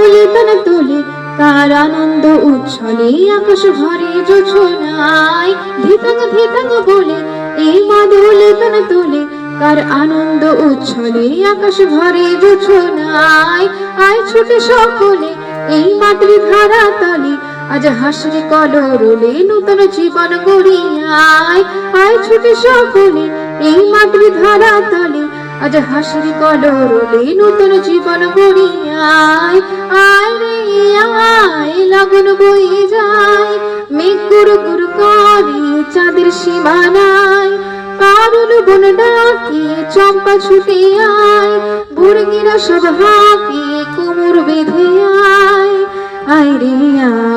বলে তন তোলে কার আনন্দ উচ্ছলে আকাশ বলে, এই মাদুলি তন তোলে কার আনন্দ উচ্ছলে আকাশ ভরে জোছনায় আয় ছুটে সকলে, এই মাতৃধারা তলে, আজ হাসরে নূতন জীবন গড়িয়ায়। আয় ছুটে সকলে, এই তলে আজ হাসরে কলরলে নূতন জীবন গড়িয়ায় আয় রে, আয়, লগন বয়ে যায় মেঘ গুরু গুরু করে চাঁদের সীমানায়। কারুল বন ডাকে চম্পা ছুটে আয়। বুড়গিরা সব হাঁকে কোমর বেঁধে আয়। আয় রে আয়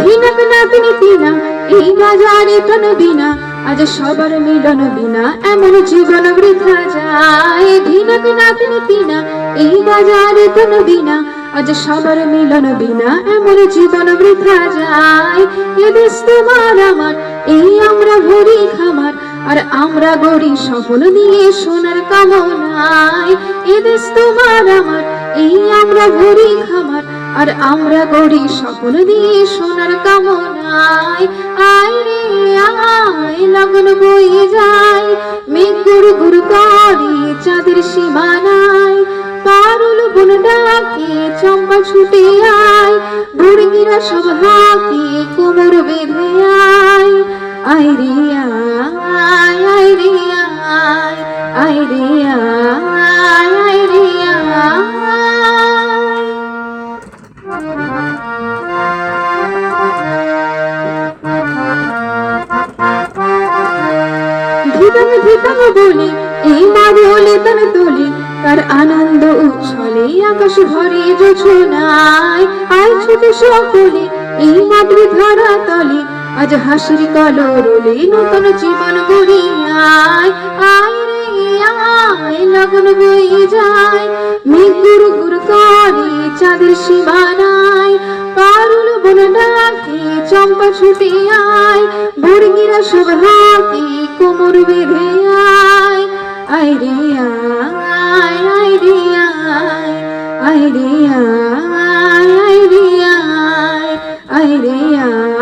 ধিনক নাতনি তিনা এই বাজারে তন বিনা, আজ সবার মিলন বিনা, এমন জীবন বৃথা যায়। ধিনক নাতনি তিনা এই বাজারে তন বিনা, আজ সবার মিলন বিনা, এমন জীবন বৃথা যায়। এ দেশ তোমার আমার, এই আমরা ভরি খামার, আর আমরা গড়ি সফল দিয়ে সোনার কামনায়। এ দেশ তোমার আমার, এই আমরা ভরি খামার আর আমরা গড়ি সকল দিয়ে সোনার কামনায়। আয় রে, আয় লগন বয়ে যায়। মেঘ গুরু গুরু করে চাঁদের সীমানায়। পারুল বন ডাকে চম্পা ছুটে আয়। বুড়গিরা সব হাকে কোমর বেঁধে আয়। আয় রে, আয়। ধিতং ধিতং বলে এই মাদলে তন তোলে তার আনন্দ উচ্ছলে আকাশ ভরে ছুটে সকলে, এই মাতৃধারা তলে, আজ হাসির কলরলে নতুন জীবন গড়িয়ায়। আয় রে, আয় যায় মেঘ গুরু গুরু করে চাঁদের এখন ডাকে, চম্পা ছুটে আয় বুড়গিরা সব হাতে কোমর বেঁধে আয়। আয় রে আয় আয় রে আয় আয় রে আয় আয় রে আয় আয় রে আয়।